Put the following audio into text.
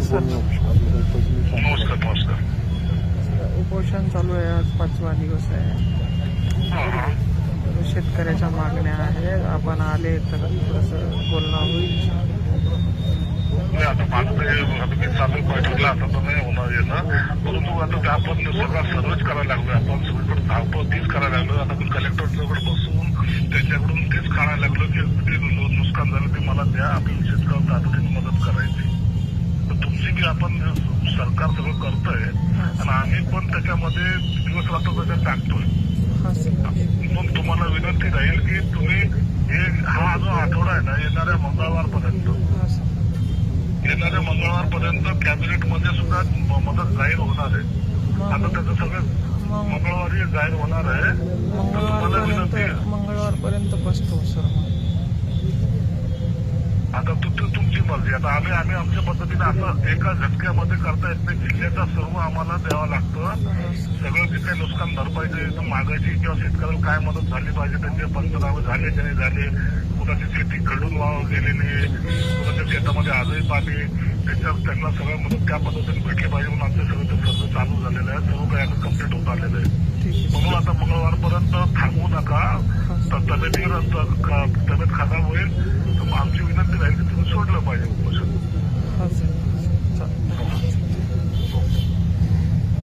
Sir नमस्कार नमस्कार. उपोषण चालू आहे आज पाचवा दिवस आहे. शेतकऱ्याच्या मागण्या आहेत. आपण आले तर थोडंसं बोलणं होईल. आता माझं ते आता मी चालू बैठकला आता तर नाही होणार परंतु आता आपण सगळा सर्वच करायला लागलो आपण सगळीकडे धावपळ तीच करायला लागलो आता बसून त्यांच्याकडून तेच काढायला लागलो की किती नु- नुकसान झालं ते मला द्या. आपल्याला बी आपण सरकार सगळं करतंय आणि आम्ही पण त्याच्यामध्ये दिवस रात्र त्याच्यात टाकतोय. हां म्हणून तुम्हाला विनंती राहील की तुम्ही हे हा जो आठवडा आहे ना येणाऱ्या मंगळवारपर्यंत येणाऱ्या मंगळवारपर्यंत कॅबिनेटमध्ये सुद्धा म- मदत जाहीर होणार आहे. आता त्याचं सगळं मग मंगळवारी जाहीर होणार आहे. तर तुम्हाला विनंती मंगळवारपर्यंत बसतो सर आता तु- तु- तुमची आता आम्ही आम्ही आमच्या पद्धतीने असं एका झटक्यामध्ये करता येत नाही. जिल्ह्याचा सर्व आम्हाला द्यावा लागतं. सगळं जे काही नुकसान भरपाईचे मागायची किंवा शेतकऱ्याला काय मदत झाली पाहिजे त्यांचे पंचनामे झाले की नाही झाले कुणाची शेती खडून वाहून गेलेली कुणाच्या शेतामध्ये आजही पाणी त्याच्यावर त्यांना सगळं मदत त्या पद्धतीने भेटली पाहिजे म्हणून आमचे सगळं ते सर्व चालू झालेलं आहे. सर्व काही आता कंप्लीट होत आलेलं आहे. म्हणून आता मंगळवारपर्यंत थांबू नका. तर तब्येतीवर तब्येत खराब होईल. तर आमची विनंती राहील